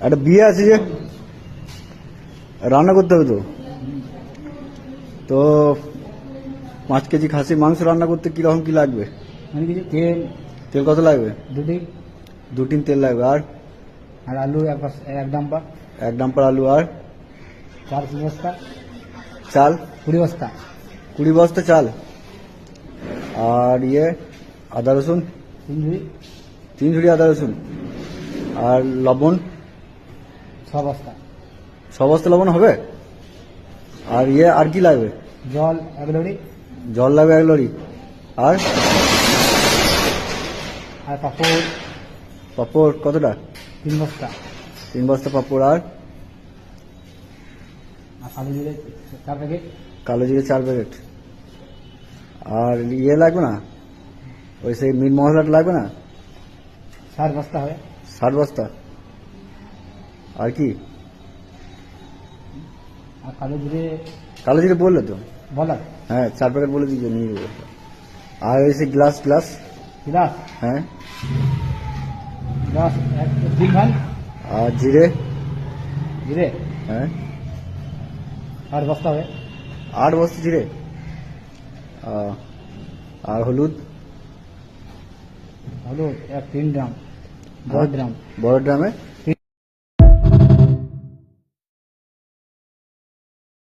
একটা বিয়ে আছে যে রান্না করতে হবে তো। তো পাঁচ কেজি খাসির মাংস রান্না করতে কীরকম কি লাগবে? মানে তেল। তেল কত লাগবে? দুটি। দু টিন তেল লাগবে। আর? আর আলু এক ডাম্পার এক ডাম্পার আলু। আর? চার বস্তা। চাল? কুড়ি বস্তা। কুড়ি বস্তা চাল। আর ইয়ে আদা রসুন? তিন ঝুড়ি। তিন ঝুড়ি আদা রসুন। আর লবণ? ছ বস্তা ছ বস্তা লবণ হবে? আর ইয়ে আর কি লাগবে? জল এক লড়ি জল লাগবে এক লরি আর? আর পাপড়। পাপড় কতটা? তিন বস্তা। তিন বস্তা পাপড়। আর? আর কালো জিরে চার প্যাকেট। কালো জিরে চার প্যাকেট। আর ইয়ে লাগবে না? ওই সেই মিট মশলাটা লাগবে না? ষাট বস্তা হবে। ষাট বস্তা? আর কি? আর কালো জিরে কালো জিরে বললে তো? বলার। হ্যাঁ চার প্যাকেট বলে দিয়েছে নিয়ে যাব আর সেই গ্লাস গ্লাস হ্যাঁ। গিলাস এক তিন ভান আর জিরে? জিরে? হ্যাঁ। আট বস্তা হবে। আট বস্তা জিরে? আর হলুদ? হলুদ এক তিন ড্রাম দশ ড্রাম বড় ড্রামে